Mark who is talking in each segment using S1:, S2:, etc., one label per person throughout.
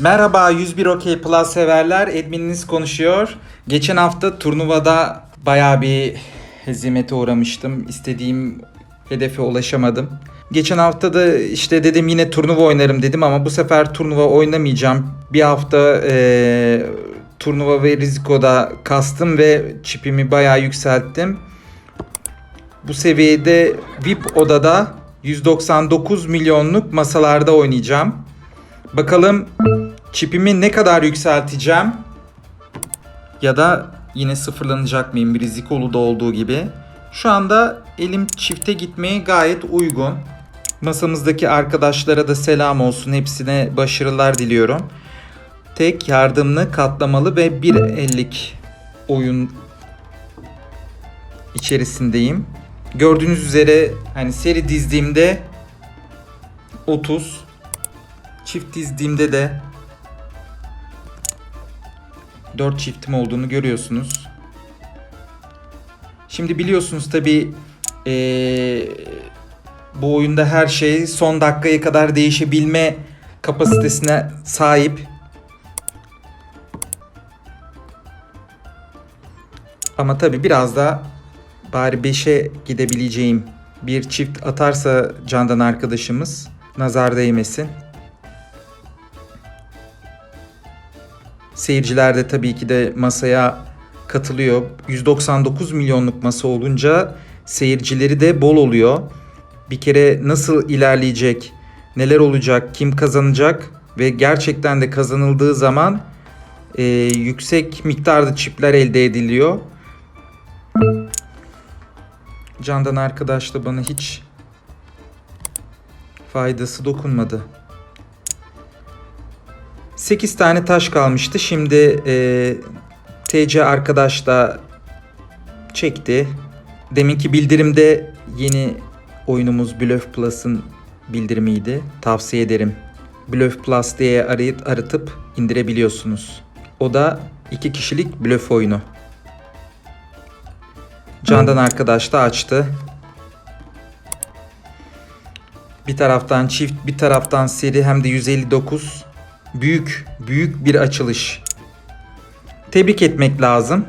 S1: Merhaba 101 OK Plus severler. Admininiz konuşuyor. Geçen hafta turnuvada bayağı bir hezimete uğramıştım. İstediğim hedefe ulaşamadım. Geçen hafta da işte dedim yine turnuva oynarım dedim ama bu sefer turnuva oynamayacağım. Bir hafta eee, turnuva ve rizikoda kastım ve çipimi bayağı yükselttim. Bu seviyede VIP odada 199 milyonluk masalarda oynayacağım. Bakalım çipimi ne kadar yükselteceğim ya da yine sıfırlanacak mıyım bir rizikolu da olduğu gibi. Şu anda elim çifte gitmeye gayet uygun. Masamızdaki arkadaşlara da selam olsun. Hepsine başarılar diliyorum. Tek yardımlı, katlamalı ve 1.50'lik oyun içerisindeyim. Gördüğünüz üzere hani seri dizdiğimde 30 çift dizdiğimde de 4 çiftim olduğunu görüyorsunuz. Şimdi biliyorsunuz tabi bu oyunda her şey son dakikaya kadar değişebilme kapasitesine sahip. Ama tabi biraz da bari 5'e gidebileceğim bir çift atarsa candan arkadaşımız nazar değmesin. Seyirciler de tabii ki de masaya katılıyor. 199 milyonluk masa olunca seyircileri de bol oluyor. Bir kere nasıl ilerleyecek, neler olacak, kim kazanacak ve gerçekten de kazanıldığı zaman e, yüksek miktarda çipler elde ediliyor. Candan arkadaş da bana hiç faydası dokunmadı. 8 tane taş kalmıştı. Şimdi e, TC arkadaş da çekti. Deminki bildirimde yeni oyunumuz Bluff Plus'ın bildirimiydi. Tavsiye ederim. Bluff Plus diye arayıp aratıp indirebiliyorsunuz. O da iki kişilik bluff oyunu. Candan arkadaş da açtı. Bir taraftan çift, bir taraftan seri hem de 159. Büyük, büyük bir açılış. Tebrik etmek lazım.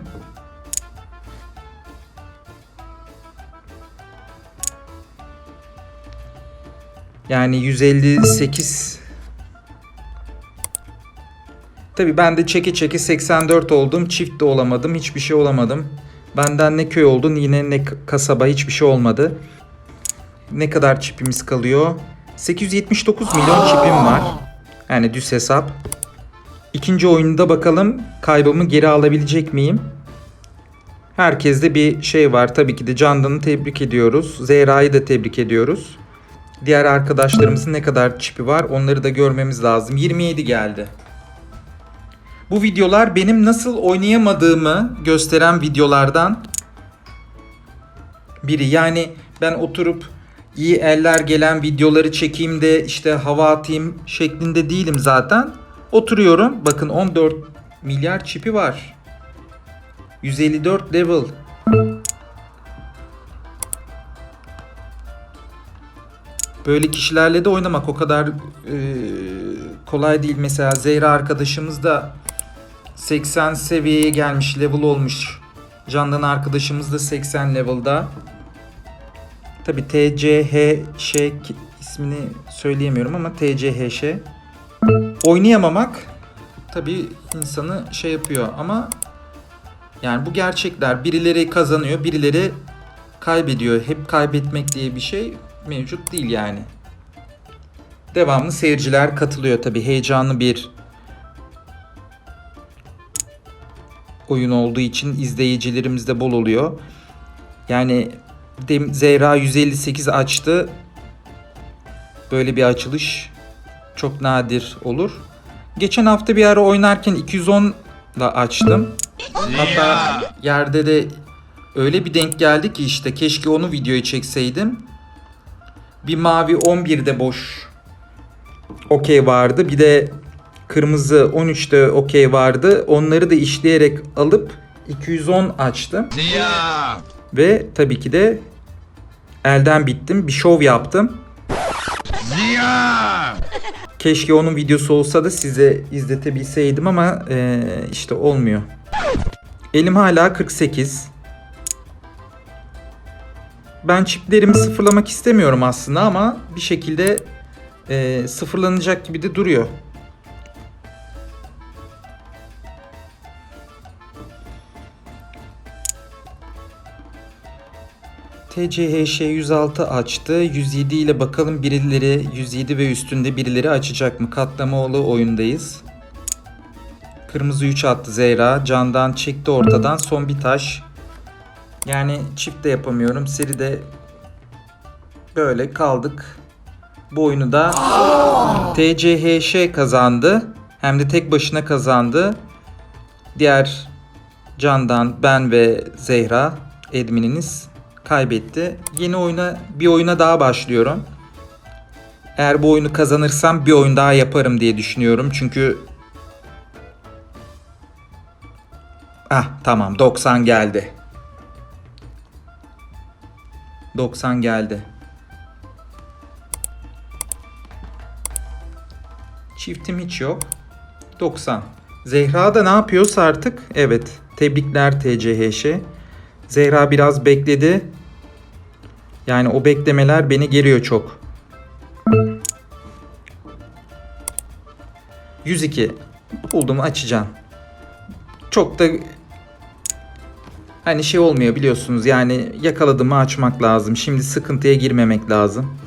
S1: Yani 158 Tabi ben de çeke çeke 84 oldum. Çift de olamadım. Hiçbir şey olamadım. Benden ne köy oldun yine ne kasaba hiçbir şey olmadı. Ne kadar çipimiz kalıyor? 879 milyon çipim var. Yani düz hesap. İkinci oyunda bakalım kaybımı geri alabilecek miyim? Herkeste bir şey var. Tabii ki de Candan'ı tebrik ediyoruz. Zehra'yı da tebrik ediyoruz. Diğer arkadaşlarımızın ne kadar çipi var onları da görmemiz lazım. 27 geldi. Bu videolar benim nasıl oynayamadığımı gösteren videolardan biri. Yani ben oturup iyi eller gelen videoları çekeyim de işte hava atayım şeklinde değilim zaten. Oturuyorum. Bakın 14 milyar çipi var. 154 level. Böyle kişilerle de oynamak o kadar e, kolay değil. Mesela Zehra arkadaşımız da 80 seviyeye gelmiş, level olmuş. Candan arkadaşımız da 80 level'da. Tabi TCHŞ ismini söyleyemiyorum ama TCHŞ. Oynayamamak tabi insanı şey yapıyor ama yani bu gerçekler. Birileri kazanıyor, birileri kaybediyor. Hep kaybetmek diye bir şey mevcut değil yani. Devamlı seyirciler katılıyor tabi heyecanlı bir oyun olduğu için izleyicilerimiz de bol oluyor. Yani Dem- Zehra 158 açtı. Böyle bir açılış çok nadir olur. Geçen hafta bir ara oynarken 210 da açtım. Hatta yerde de öyle bir denk geldi ki işte keşke onu videoya çekseydim. Bir mavi 11'de boş okey vardı. Bir de kırmızı 13'te okey vardı. Onları da işleyerek alıp 210 açtım.
S2: Ziya!
S1: Ve tabii ki de elden bittim. Bir şov yaptım.
S2: Ziya!
S1: Keşke onun videosu olsa da size izletebilseydim ama e, işte olmuyor. Elim hala 48. Ben çiplerimi sıfırlamak istemiyorum aslında ama bir şekilde e, sıfırlanacak gibi de duruyor. TCHŞ 106 açtı. 107 ile bakalım birileri 107 ve üstünde birileri açacak mı? Katlamaoğlu oyundayız. Kırmızı 3 attı Zehra. Candan çekti ortadan. Son bir taş. Yani çift de yapamıyorum. Seride böyle kaldık. Bu oyunu da TCHŞ kazandı. Hem de tek başına kazandı. Diğer Candan, ben ve Zehra admininiz kaybetti. Yeni oyuna bir oyuna daha başlıyorum. Eğer bu oyunu kazanırsam bir oyun daha yaparım diye düşünüyorum. Çünkü Ah tamam 90 geldi. 90 geldi. Çiftim hiç yok. 90. Zehra da ne yapıyorsa artık. Evet. Tebrikler TCHŞ. Zehra biraz bekledi. Yani o beklemeler beni geriyor çok. 102. Buldum açacağım. Çok da hani şey olmuyor biliyorsunuz yani yakaladığımı açmak lazım. Şimdi sıkıntıya girmemek lazım.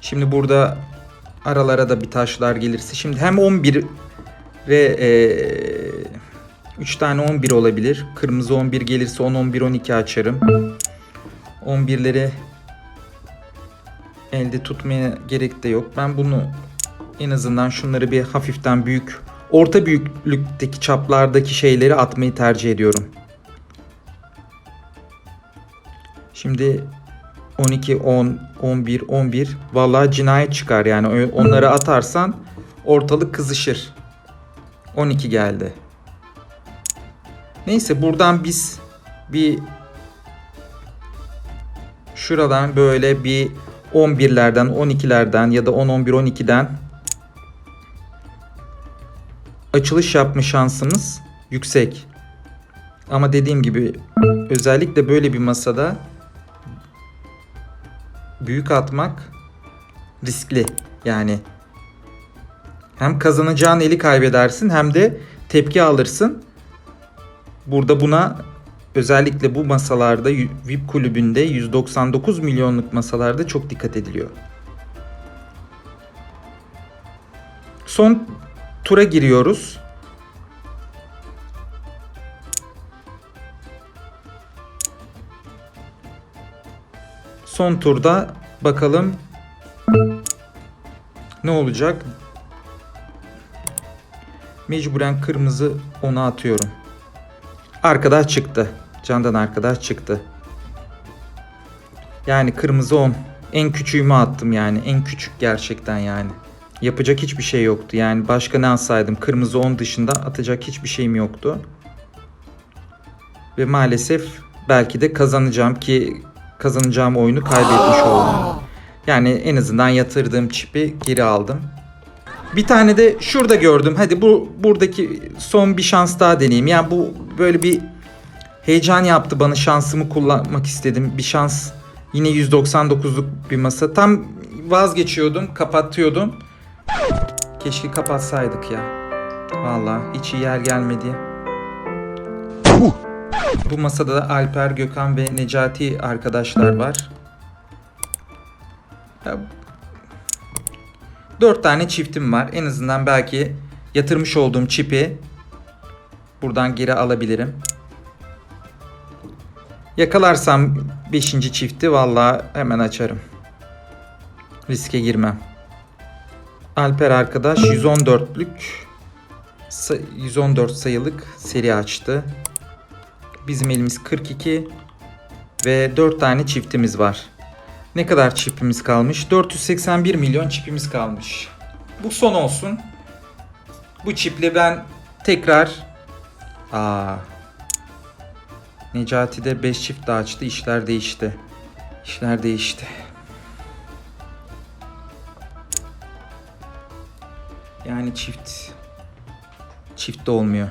S1: Şimdi burada aralara da bir taşlar gelirse. Şimdi hem 11 ve 3 tane 11 olabilir. Kırmızı 11 gelirse 10, 11, 12 açarım. 11'leri elde tutmaya gerek de yok. Ben bunu en azından şunları bir hafiften büyük, orta büyüklükteki çaplardaki şeyleri atmayı tercih ediyorum. Şimdi 12, 10, 11, 11 vallahi cinayet çıkar yani onları atarsan ortalık kızışır. 12 geldi. Neyse buradan biz bir şuradan böyle bir 11'lerden 12'lerden ya da 10 11 12'den açılış yapma şansımız yüksek. Ama dediğim gibi özellikle böyle bir masada büyük atmak riskli. Yani hem kazanacağın eli kaybedersin hem de tepki alırsın. Burada buna özellikle bu masalarda VIP kulübünde 199 milyonluk masalarda çok dikkat ediliyor. Son tura giriyoruz. Son turda bakalım ne olacak? Mecburen kırmızı ona atıyorum. Arkadaş çıktı. Candan arkadaş çıktı. Yani kırmızı 10. En küçüğümü attım yani. En küçük gerçekten yani. Yapacak hiçbir şey yoktu. Yani başka ne alsaydım? Kırmızı 10 dışında atacak hiçbir şeyim yoktu. Ve maalesef belki de kazanacağım ki kazanacağım oyunu kaybetmiş oldum. Yani en azından yatırdığım çipi geri aldım. Bir tane de şurada gördüm. Hadi bu buradaki son bir şans daha deneyeyim. Yani bu böyle bir heyecan yaptı bana. Şansımı kullanmak istedim. Bir şans yine 199'luk bir masa. Tam vazgeçiyordum, kapatıyordum. Keşke kapatsaydık ya. Vallahi hiç iyi yer gelmedi. Bu masada da Alper, Gökhan ve Necati arkadaşlar var. Ya, Dört tane çiftim var. En azından belki yatırmış olduğum çipi buradan geri alabilirim. Yakalarsam 5. çifti vallahi hemen açarım. Riske girmem. Alper arkadaş 114'lük 114 sayılık seri açtı. Bizim elimiz 42 ve 4 tane çiftimiz var. Ne kadar çipimiz kalmış? 481 milyon çipimiz kalmış. Bu son olsun. Bu çiple ben tekrar Aa. Necati de 5 çift daha açtı. işler değişti. İşler değişti. Yani çift çift de olmuyor.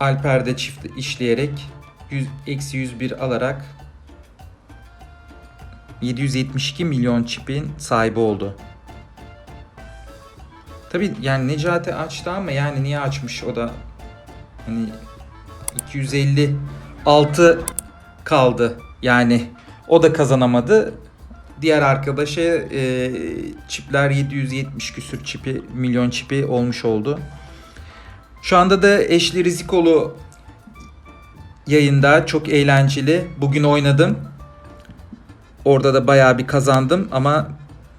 S1: Alper de çift işleyerek 100, eksi 101 alarak 772 milyon çipin sahibi oldu. Tabi yani Necati açtı ama yani niye açmış o da hani 256 kaldı yani o da kazanamadı. Diğer arkadaşa e, çipler 770 küsür çipi milyon çipi olmuş oldu. Şu anda da Eşli Rizikolu yayında çok eğlenceli. Bugün oynadım. Orada da bayağı bir kazandım ama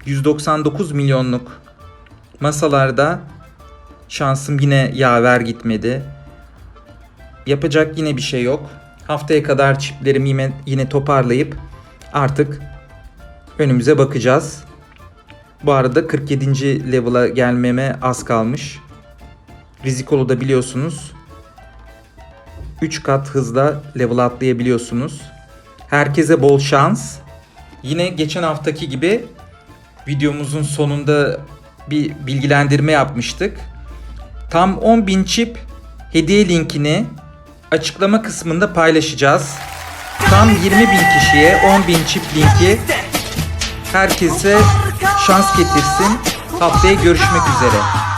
S1: 199 milyonluk masalarda şansım yine yaver gitmedi. Yapacak yine bir şey yok. Haftaya kadar çiplerimi yine, yine toparlayıp artık önümüze bakacağız. Bu arada 47. level'a gelmeme az kalmış. Rizikolu da biliyorsunuz 3 kat hızla level atlayabiliyorsunuz. Herkese bol şans. Yine geçen haftaki gibi videomuzun sonunda bir bilgilendirme yapmıştık. Tam 10.000 çip hediye linkini açıklama kısmında paylaşacağız. Tam 20.000 kişiye 10.000 çip linki herkese şans getirsin. Haftaya görüşmek üzere.